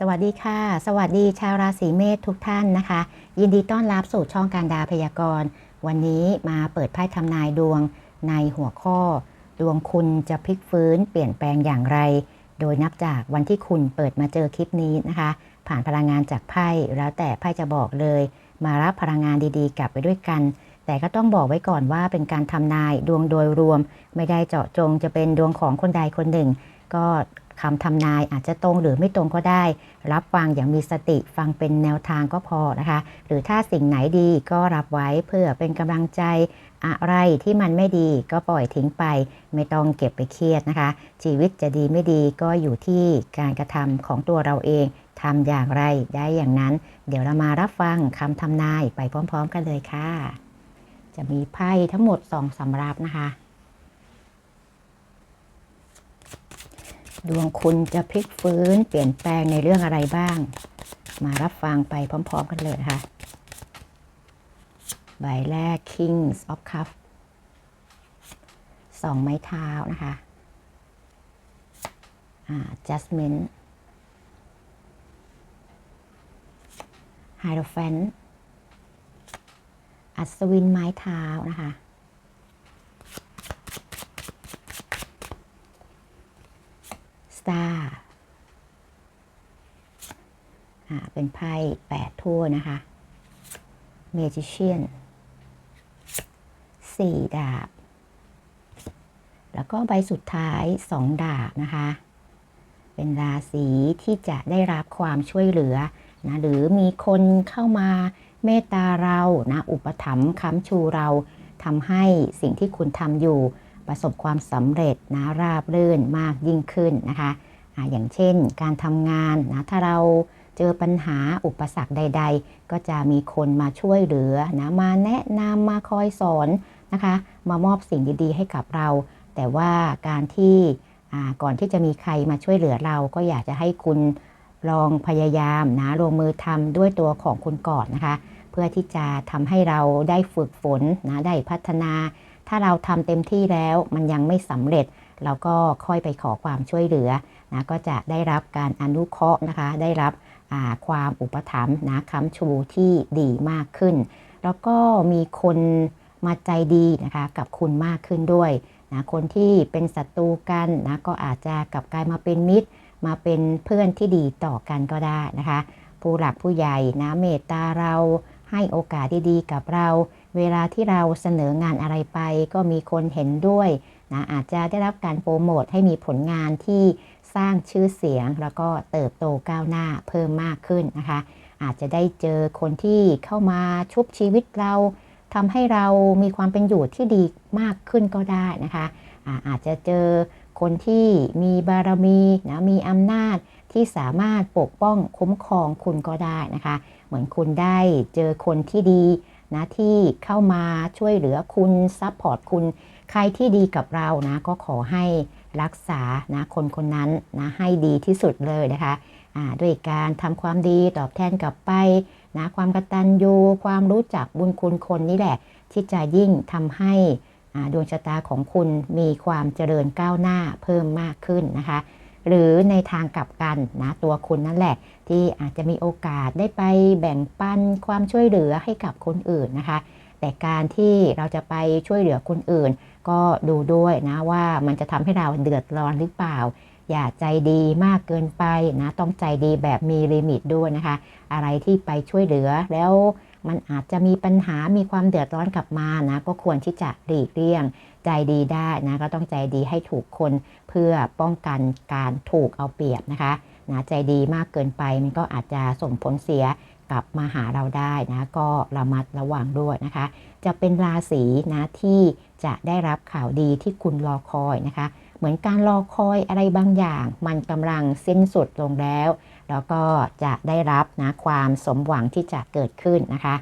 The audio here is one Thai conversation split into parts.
สวัสดีค่ะ สวัสดีชาวราศีเมษทุกท่านนะคะ ยินดีต้อนรับสู่ช่องการดาพยากรณ์ วันนี้มาเปิดไพ่ทำนายดวงในหัวข้อ ดวงคุณจะพลิกฟื้น เปลี่ยนแปลงอย่างไร โดยนับจากวันที่คุณเปิดมาเจอคลิปนี้นะคะ ผ่านพลังงานจากไพ่แล้วแต่ไพ่จะบอกเลย มารับพลังงานดีๆ กลับไปด้วยกัน แต่ก็ต้องบอกไว้ก่อนว่าเป็นการทำนายดวงโดยรวม ไม่ได้เจาะจงจะเป็นดวงของคนใดคนหนึ่ง ก็ คำทำนายอาจจะตรงหรือไม่ตรงก็ได้ รับฟังอย่างมีสติฟังเป็นแนวทางก็พอนะคะ หรือถ้าสิ่งไหนดีก็รับไว้เพื่อเป็นกำลังใจอะไรที่มันไม่ดีก็ปล่อยทิ้งไป ไม่ต้องเก็บไปเครียดนะคะ ชีวิตจะดีไม่ดีก็อยู่ที่การกระทำของตัวเราเองทำอย่างไรได้อย่างนั้น เดี๋ยวเรามารับฟังคำทำนายไปพร้อม ๆ กันเลยค่ะ จะมีไพ่ทั้งหมดสองสำรับนะคะ ดวงคุณจะพลิกฟื้นเปลี่ยนแปลงในเรื่องอะไรบ้าง มารับฟังไปพร้อม ๆ กันเลยนะคะใบแรก Kings of Cups สองไม้เท้านะคะ อ่า Jasmine Hierophant อัศวินไม้เท้านะคะ Star อ่า เป็นไพ่แปดทั่วนะคะ Magician สี่ดาบ แล้วก็ใบสุดท้ายสองดาบนะคะ เป็นราศีที่จะได้รับความช่วยเหลือนะหรือมีคนเข้ามาเมตตาเรานะอุปถัมภ์ค้ำชูเราทำให้สิ่งที่คุณทำอยู่ประสบความสำเร็จนะราบรื่นมากยิ่งขึ้นนะคะอะอย่างเช่นการทำงานนะถ้าเรา เจอปัญหาอุปสรรคใด ๆ ก็จะมีคนมาช่วยเหลือนะมาแนะนำมาคอยสอนนะคะ มามอบสิ่งดีๆ ให้กับเรา แต่ว่าการที่ก่อนที่จะมีใครมาช่วยเหลือเราก็อยากจะให้คุณลองพยายามนะลงมือทำด้วยตัวของคุณก่อนนะคะ เพื่อที่จะทำให้เราได้ฝึกฝนนะได้พัฒนา ถ้าเราทำเต็มที่แล้วมันยังไม่สำเร็จ เราก็ค่อยไปขอความช่วยเหลือนะก็จะได้รับการอนุเคราะห์นะคะ ได้รับ ความอุปถัมภ์นะค้ำชูที่ดีมากขึ้น แล้วก็มีคนมาใจดีนะคะกับคุณมากขึ้นด้วยนะคนที่เป็นศัตรูกันนะก็อาจจะกลับกลายมาเป็นมิตร มาเป็นเพื่อนที่ดีต่อกันก็ได้นะคะ ผู้หลักผู้ใหญ่นะเมตตาเราให้โอกาสดีๆกับเรา เวลาที่เราเสนองานอะไรไป ก็มีคนเห็นด้วยนะอาจจะได้รับการโปรโมทให้มีผลงานที่ สร้างชื่อเสียง แล้วก็เติบโตก้าวหน้าเพิ่มมากขึ้นนะคะ อาจจะได้เจอคนที่เข้ามาชุบชีวิตเราทำให้เรามีความเป็นอยู่ที่ดีมากขึ้นก็ได้นะคะอาอาจจะเจอคนที่มีบารมีนะมีอำนาจที่สามารถปกป้องคุ้มครองคุณก็ได้นะคะ เหมือนคุณได้เจอคนที่ดีนะที่เข้ามาช่วยเหลือคุณซัพพอร์ตคุณ ใครที่ดีกับเรานะก็ขอให้ รักษานะคนคนนั้นนะให้ดีที่สุดเลยนะคะด้วยการทำความดีตอบแทนกลับไปนะความกตัญญูความรู้จักบุญคุณคนนี่แหละ ที่จะยิ่งทำให้ดวงชะตาของคุณมีความเจริญก้าวหน้าเพิ่มมากขึ้นนะคะ หรือในทางกลับกันนะตัวคุณนั่นแหละ ที่อาจจะมีโอกาสได้ไปแบ่งปันความช่วยเหลือให้กับคนอื่นนะคะ แต่การที่เราจะไปช่วยเหลือคนอื่น ก็ดูด้วยนะว่ามันจะทำให้เราเดือดร้อนหรือเปล่า อย่าใจดีมากเกินไปนะต้องใจดีแบบมีลิมิตด้วยนะคะ อะไรที่ไปช่วยเหลือแล้วมันอาจจะมีปัญหา มีความเดือดร้อนกลับมานะ ก็ควรที่จะหลีกเลี่ยง ใจดีได้นะ ก็ต้องใจดีให้ถูกคนเพื่อป้องกันการถูกเอาเปรียบนะคะนะใจดีมากเกินไปมันก็อาจจะส่งผลเสียกลับมาหาเราได้นะ ก็ระมัดระวังด้วยนะคะ จะเป็นราศีนะที่จะได้รับข่าวดีที่คุณรอคอยนะคะ เหมือนการรอคอยอะไรบางอย่าง มันกำลังสิ้นสุดลงแล้ว แล้วก็จะได้รับนะความสมหวังที่จะเกิดขึ้นนะคะ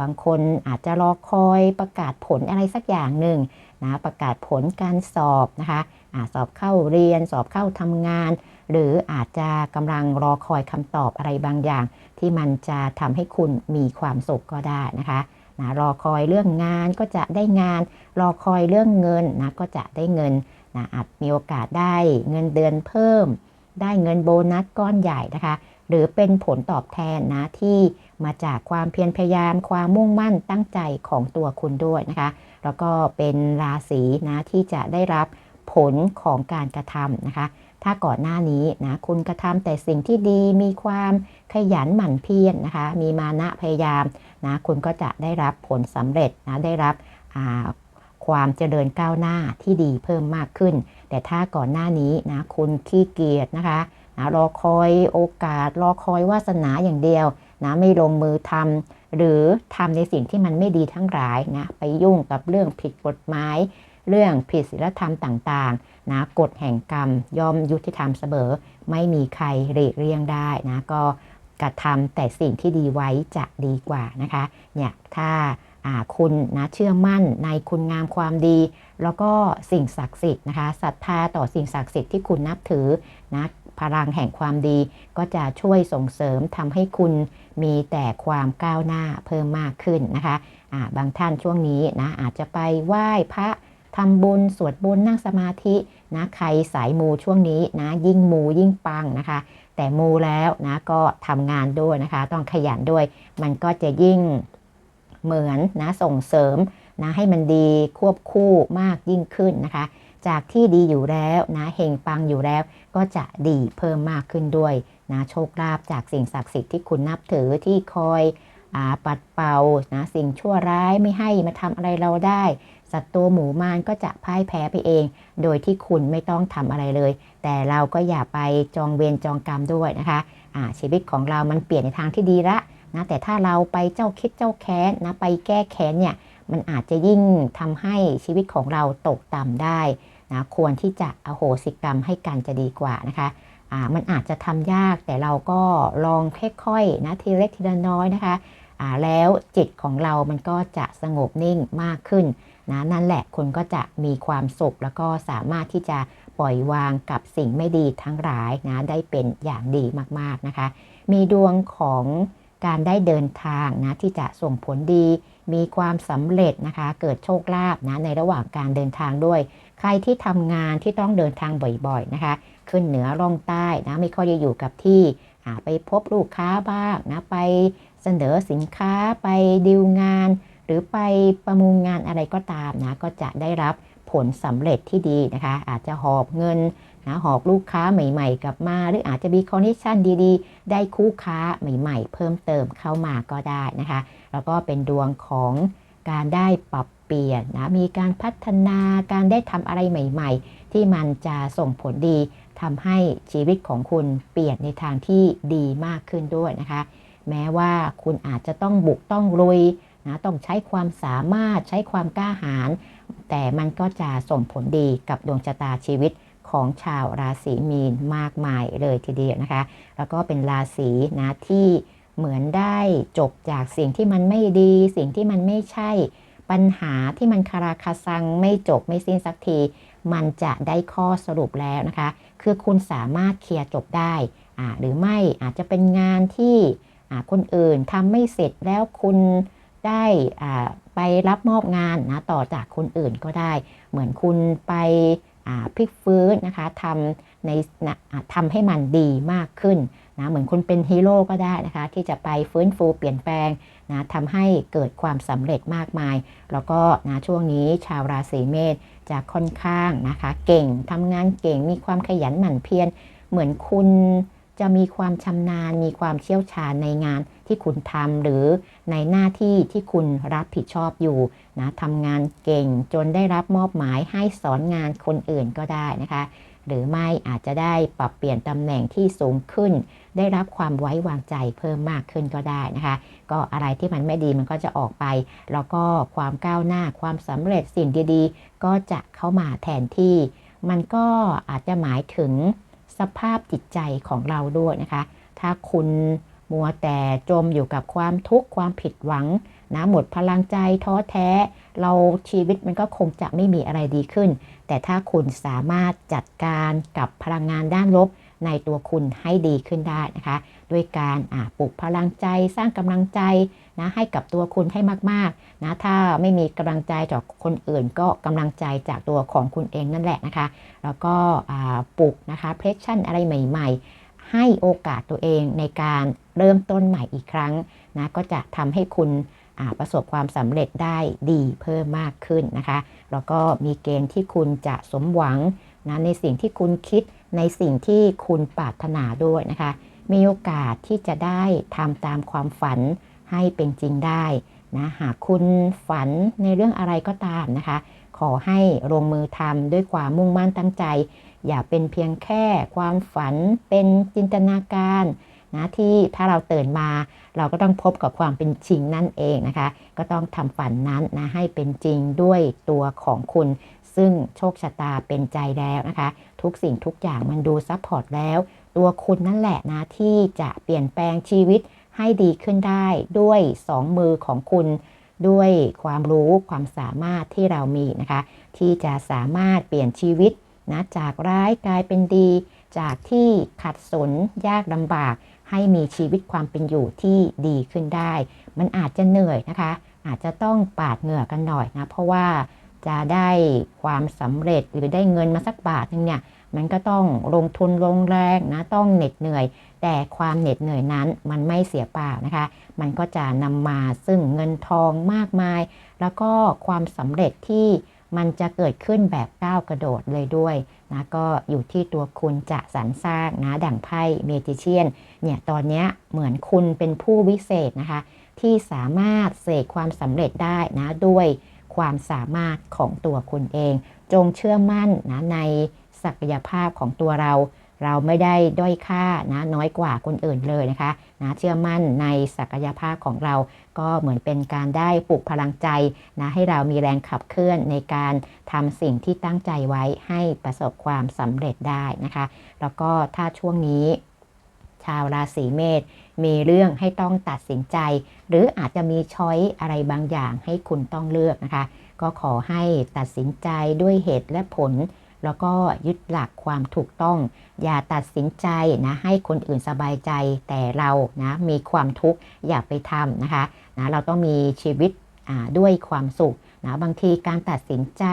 บางคนอาจจะรอคอยประกาศผลอะไรสักอย่างหนึ่งนะประกาศผลการสอบนะคะอะสอบเข้าเรียน สอบเข้าทำงาน หรืออาจจะกำลังรอคอยคำตอบอะไรบางอย่าง ที่มันจะทำให้คุณมีความสุขก็ได้นะคะ นะรอคอยเรื่องงานก็จะได้งาน รอคอยเรื่องเงินนะก็จะได้เงินนะอาจมีโอกาสได้เงินเดือนเพิ่ม ได้เงินโบนัสก้อนใหญ่นะคะ หรือเป็นผลตอบแทนนะที่มาจากความเพียรพยายามความมุ่งมั่นตั้งใจของตัวคุณด้วยนะคะ แล้วก็เป็นราศีนะที่จะได้รับผลของการกระทำนะคะ ถ้าก่อนหน้านี้นะคุณกระทำแต่สิ่งที่ดีมีความขยันหมั่นเพียรนนะคะ มีมานะพยายามนะคุณก็จะได้รับผลสำเร็จนะได้รับความเจริญก้าวหน้าที่ดีเพิ่มมากขึ้น แต่ถ้าก่อนหน้านี้นะคุณขี้เกียจนะคะนะรอคอยโอกาส รอคอยวาสนาอย่างเดียวนะไม่ลงมือทำหรือทำในสิ่งที่มันไม่ดีทั้งหลายนะไปยุ่งกับเรื่องผิดกฎหมาย เรื่องผิดศีลธรรมต่างๆ นะกฎแห่งกรรมย่อมยุติธรรมเสมอ ไม่มีใครเรีกเรียงได้นะก็กระทำแต่สิ่งที่ดีไว้จะดีกว่านะคะเนี่ยถ้าคุณนะเชื่อมั่นในคุณงามความดี แล้วก็สิ่งศักดิ์สิทธิ์นะคะศรัทธาต่อสิ่งศักดิ์สิทธิ์ที่คุณนับถือนะพลังแห่งความดีก็จะช่วยส่งเสริมทำให้คุณมีแต่ความก้าวหน้าเพิ่มมากขึ้นนะคะะบางท่านช่วงนี้นะอาจจะไปไหว้พระทำบุญสวดบุญนั่งสมาธิ นะใครสายมูช่วงนี้นะยิ่งมูยิ่งปังนะคะ แต่มูแล้วนะก็ทำงานด้วยนะคะ ต้องขยันด้วย มันก็จะยิ่งเหมือนนะส่งเสริมนะให้มันดีควบคู่มากยิ่งขึ้นนะคะ จากที่ดีอยู่แล้วนะเฮงปังอยู่แล้ว ก็จะดีเพิ่มมากขึ้นด้วยนะโชคลาภจากสิ่งศักดิ์สิทธิ์ที่คุณนับถือที่คอยอปัดเป่านะสิ่งชั่วร้ายไม่ให้มาทำอะไรเราได้ ศัตรูหมู่มารก็จะพ่ายแพ้ไปเอง โดยที่คุณไม่ต้องทำอะไรเลย แต่เราก็อย่าไปจองเวรจองกรรมด้วยนะคะะชีวิตของเรามันเปลี่ยนในทางที่ดีละนะแต่ถ้าเราไปเจ้าคิดเจ้าแค้นนะไปแก้แค้นเนี่ยมันอาจจะยิ่งทำให้ชีวิตของเราตกต่ำได้นะควรที่จะอโหสิกรรมให้กันจะดีกว่านะคะะมันอาจจะทำยากแต่เราก็ลองค่อยๆนะทีเล็กทีละน้อยนะคะะแล้วจิตของเรามันก็จะสงบนิ่งมากขึ้น นะนั่นแหละคุณก็จะมีความสุขแล้วก็สามารถที่จะปล่อยวางกับสิ่งไม่ดีทั้งหลายนะได้เป็นอย่างดีมากๆนะคะ มีดวงของการได้เดินทางนะที่จะส่งผลดี มีความสำเร็จนะคะ เกิดโชคลาภนะในระหว่างการเดินทางด้วย ใครที่ทำงานที่ต้องเดินทางบ่อยๆนะคะ ขึ้นเหนือล่องใต้นะไม่ค่อยจะอยู่กับที่ไปพบลูกค้าบ้างนะไปเสนอสินค้าไปดีลงาน หรือไปประมูลงานอะไรก็ตามนะก็จะได้รับผลสำเร็จที่ดีนะคะ อาจจะหอบเงินนะหอบลูกค้าใหม่ ๆ กลับมา หรืออาจจะมีคอนดิชันดีๆ ได้คู่ค้าใหม่ ๆ เพิ่มเติมเข้ามาก็ได้นะคะ แล้วก็เป็นดวงของการได้ปรับเปลี่ยนนะมีการพัฒนาการได้ทำอะไรใหม่ ๆ ที่มันจะส่งผลดีทำให้ชีวิตของคุณเปลี่ยนในทางที่ดีมากขึ้นด้วยนะคะ แม้ว่าคุณอาจจะต้องบุกต้องลุย นะต้องใช้ความสามารถใช้ความกล้าหาญแต่มันก็จะส่งผลดีกับดวงชะตาชีวิตของชาวราศีมีนมากมายเลยทีเดียวนะคะ แล้วก็เป็นราศีนะที่เหมือนได้จบจากสิ่งที่มันไม่ดี สิ่งที่มันไม่ใช่ ปัญหาที่มันคาราคาซังไม่จบไม่สิ้นสักที มันจะได้ข้อสรุปแล้วนะคะ คือคุณสามารถเคลียร์จบได้อ่าหรือไม่อาจจะเป็นงานที่คนอื่นทำไม่เสร็จแล้วคุณ ได้ไปรับมอบงานนะต่อจากคนอื่นก็ได้ เหมือนคุณไปพลิกฟื้นนะคะทำในทำให้มันดีมากขึ้นนะเหมือนคุณเป็นฮีโร่ก็ได้นะคะ ที่จะไปฟื้นฟูเปลี่ยนแปลงนะทำให้เกิดความสำเร็จมากมาย แล้วก็นะช่วงนี้ชาวราศีเมษจะค่อนข้างนะคะ เก่งทำงานเก่งมีความขยันหมั่นเพียรเหมือนคุณ จะมีความชำนาญ มีความเชี่ยวชาญในงานที่คุณทำหรือในหน้าที่ที่คุณรับผิดชอบอยู่นะทำงานเก่งจนได้รับมอบหมายให้สอนงานคนอื่นก็ได้นะคะ หรือไม่อาจจะได้ปรับเปลี่ยนตำแหน่งที่สูงขึ้น ได้รับความไว้วางใจเพิ่มมากขึ้นก็ได้นะคะ ก็อะไรที่มันไม่ดีมันก็จะออกไป แล้วก็ความก้าวหน้าความสำเร็จสิ่งดีๆ ก็จะเข้ามาแทนที่ มันก็อาจจะหมายถึง สภาพจิตใจของเราด้วยนะคะ ถ้าคุณมัวแต่จมอยู่กับความทุกข์ความผิดหวังนะหมดพลังใจท้อแท้ เราชีวิตมันก็คงจะไม่มีอะไรดีขึ้น แต่ถ้าคุณสามารถจัดการกับพลังงานด้านลบในตัวคุณให้ดีขึ้นได้นะคะ ด้วยการปลุกพลังใจสร้างกำลังใจ นะให้กับตัวคุณให้มากๆนะถ้าไม่มีกำลังใจจากคนอื่น ก็กำลังใจจากตัวของคุณเองนั่นแหละนะคะ แล้วก็ปลุกนะคะเพรสชั่นอะไรใหม่ ๆ ให้โอกาสตัวเองในการเริ่มต้นใหม่อีกครั้งนะก็จะทำให้คุณประสบความสำเร็จได้ดีเพิ่มมากขึ้นนะคะ แล้วก็มีเกณฑ์ที่คุณจะสมหวังนะในสิ่งที่คุณคิดในสิ่งที่คุณปรารถนาด้วยนะคะ มีโอกาสที่จะได้ทำตามความฝัน ให้เป็นจริงได้นะหากคุณฝันในเรื่องอะไรก็ตามนะคะ ขอให้ลงมือทำด้วยความมุ่งมั่นตั้งใจ อย่าเป็นเพียงแค่ความฝันเป็นจินตนาการนะที่ถ้าเราตื่นมาเราก็ต้องพบกับความเป็นจริงนั่นเองนะคะ ก็ต้องทำฝันนั้นนะให้เป็นจริงด้วยตัวของคุณ ซึ่งโชคชะตาเป็นใจแล้วนะคะ ทุกสิ่งทุกอย่างมันดูซัพพอร์ตแล้ว ตัวคุณนั่นแหละนะที่จะเปลี่ยนแปลงชีวิต ให้ดีขึ้นได้ด้วยสองมือของคุณ ด้วยความรู้ความสามารถที่เรามีนะคะ ที่จะสามารถเปลี่ยนชีวิตนะจากร้ายกลายเป็นดี จากที่ขัดสนยากลำบาก ให้มีชีวิตความเป็นอยู่ที่ดีขึ้นได้ มันอาจจะเหนื่อยนะคะ อาจจะต้องปาดเหงื่อกันหน่อยนะเพราะว่าจะได้ความสำเร็จหรือได้เงินมาสักบาทนึงเนี่ยมันก็ต้องลงทุนลงแรงนะต้องเหน็ดเหนื่อย แต่ความเหน็ดเหนื่อยนั้นมันไม่เสียเปล่านะคะ มันก็จะนำมาซึ่งเงินทองมากมาย แล้วก็ความสำเร็จที่มันจะเกิดขึ้นแบบก้าวกระโดดเลยด้วยนะก็อยู่ที่ตัวคุณจะสรรสร้างนะดั่งไพ่เมจิเชียนเนี่ยตอนนี้เหมือนคุณเป็นผู้วิเศษนะคะ ที่สามารถเสกความสำเร็จได้นะด้วยความสามารถของตัวคุณเอง จงเชื่อมั่นนะในศักยภาพของตัวเรา เราไม่ได้ด้อยค่านะน้อยกว่าคนอื่นเลยนะคะนะเชื่อมั่นในศักยภาพของเราก็เหมือนเป็นการได้ปลุกพลังใจนะให้เรามีแรงขับเคลื่อนในการทำสิ่งที่ตั้งใจไว้ให้ประสบความสำเร็จได้นะคะ แล้วก็ถ้าช่วงนี้ ชาวราศีเมษมีเรื่องให้ต้องตัดสินใจ หรืออาจจะมีช้อยอะไรบางอย่างให้คุณต้องเลือกนะคะ ก็ขอให้ตัดสินใจด้วยเหตุและผล แล้วก็ยึดหลักความถูกต้อง อย่าตัดสินใจนะให้คนอื่นสบายใจแต่เรานะมีความทุกข์อย่าไปทำนะคะนะเราต้องมีชีวิตด้วยความสุขนะบางทีการตัดสินใจ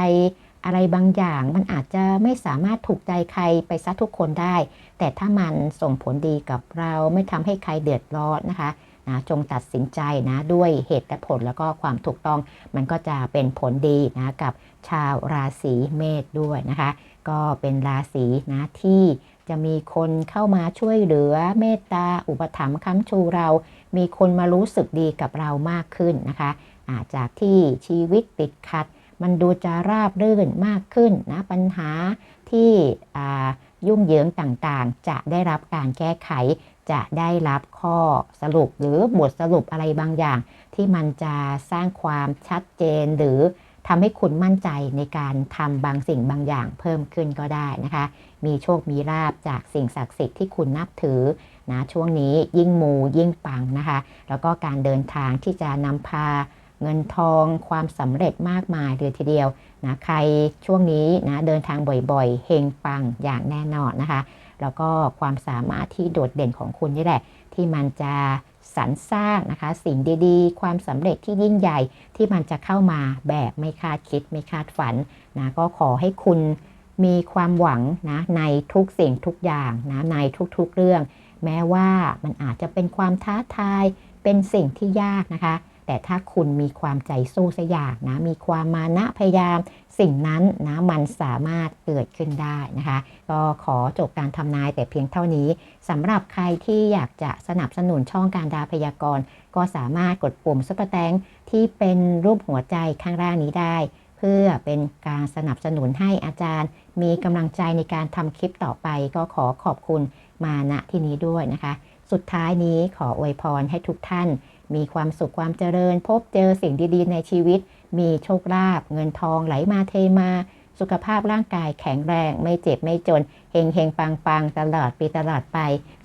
อะไรบางอย่างมันอาจจะไม่สามารถถูกใจใครไปซะทุกคนได้ แต่ถ้ามันส่งผลดีกับเราไม่ทำให้ใครเดือดร้อนนะคะนะจงตัดสินใจนะด้วยเหตุและผลแล้วก็ความถูกต้อง มันก็จะเป็นผลดีนะกับ ชาวราศีเมษด้วยนะคะ ก็เป็นราศีนะที่จะมีคนเข้ามาช่วยเหลือเมตตาอุปถัมภ์ค้ำชูเรา มีคนมารู้สึกดีกับเรามากขึ้นนะคะอาจจากที่ชีวิตติดขัด มันดูจะราบรื่นมากขึ้นนะปัญหาที่ยุ่งเหยิงต่างๆ จะได้รับการแก้ไข จะได้รับข้อสรุปหรือบทสรุปอะไรบางอย่าง ที่มันจะสร้างความชัดเจนหรือ ทำให้คุณมั่นใจในการทำบางสิ่งบางอย่างเพิ่มขึ้นก็ได้นะคะ มีโชคมีลาบจากสิ่งศักดิ์สิทธิ์ที่คุณนับถือนะช่วงนี้ยิ่งมูยิ่งปังนะคะ แล้วก็การเดินทางที่จะนำพาเงินทองความสำเร็จมากมายเลยทีเดียวนะใครช่วงนี้นะเดินทางบ่อยๆเฮงปังอย่างแน่นอนนะคะ แล้วก็ความสามารถที่โดดเด่นของคุณนี่แหละ ที่มันจะ สรรสร้างนะคะ สิ่งดีๆ ความสำเร็จที่ยิ่งใหญ่ที่มันจะเข้ามาแบบไม่คาดคิดไม่คาดฝันนะก็ขอให้คุณมีความหวังนะในทุกสิ่งทุกอย่างนะในทุกๆเรื่อง แม้ว่ามันอาจจะเป็นความท้าทายเป็นสิ่งที่ยากนะคะ แต่ถ้าคุณมีความใจสู้สยากนะ มีความมานะพยายามสิ่งนั้นนะมันสามารถเกิดขึ้นได้นะคะ ก็ขอจบการทำนายแต่เพียงเท่านี้สำหรับใครที่อยากจะสนับสนุนช่องการดาพยากรณ์ก็สามารถกดปุ่มซุปเปอร์แตงที่เป็นรูปหัวใจข้างล่างนี้ได้ เพื่อเป็นการสนับสนุนให้อาจารย์ มีกำลังใจในการทำคลิปต่อไป ก็ขอขอบคุณมาณที่นี้ด้วยนะคะ สุดท้ายนี้ขออวยพรให้ทุกท่าน มีความสุขความเจริญ พบเจอสิ่งดีๆ ในชีวิต มีโชคลาภเงินทองไหลมาเทมา สุขภาพร่างกายแข็งแรงไม่เจ็บไม่จนเฮงเฮงปังปังตลอดปีตลอดไป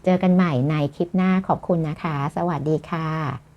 เจอกันใหม่ในคลิปหน้าขอบคุณนะคะ สวัสดีค่ะ